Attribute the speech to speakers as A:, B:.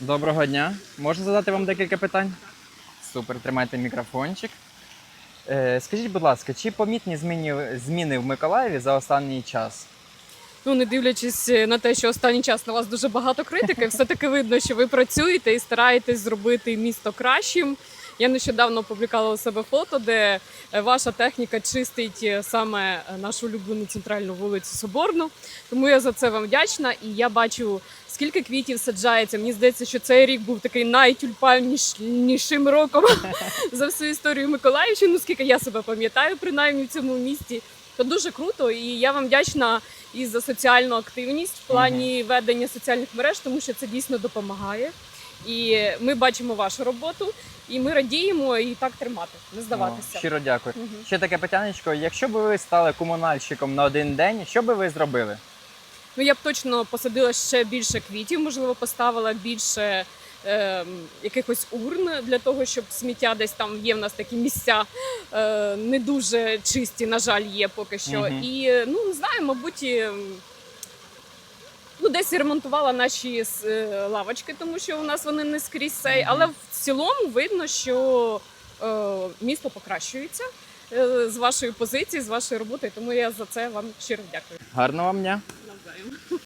A: Доброго дня. Можу задати вам декілька питань? Супер, тримайте мікрофончик. Е, скажіть, будь ласка, чи помітні зміни, зміни в Миколаєві за останній час?
B: Ну, не дивлячись на те, що останній час на вас дуже багато критики, все-таки видно, що ви працюєте і стараєтесь зробити місто кращим. Я нещодавно опублікувала у себе фото, де е, ваша техніка чистить е, саме е, нашу улюблену центральну вулицю Соборну. Тому я за це вам вдячна. І я бачу, скільки квітів саджається. Мені здається, що цей рік був такий найтюльпаннішим роком за всю історію Миколаївщини, скільки я себе пам'ятаю, принаймні в цьому місті. То дуже круто, і я вам вдячна і за соціальну активність в плані ведення соціальних мереж, тому що це дійсно допомагає. І ми бачимо вашу роботу, і ми радіємо і так тримати, не
A: О,
B: здаватися.
A: щиро дякую.
B: Мгм.
A: Ще таке питаннячко. Якщо б ви стали комунальщиком на один день, що би ви зробили?
B: Ну я б точно посадила ще більше квітів, можливо, поставила більше е, якихось урн для того, щоб сміття десь там є в нас такі місця е, не дуже чисті, на жаль, є поки що.
A: Мгм.
B: І ну не знаю, мабуть. Ну, десь ремонтувала наші е, лавочки, тому що у нас вони не скрізь цей.
A: Мгм.
B: Але в цілому видно, що е, місто покращується е, з вашої позиції, з вашої роботи. Тому я за це вам щиро дякую.
A: Гарного вам дня!
B: Навзаєм.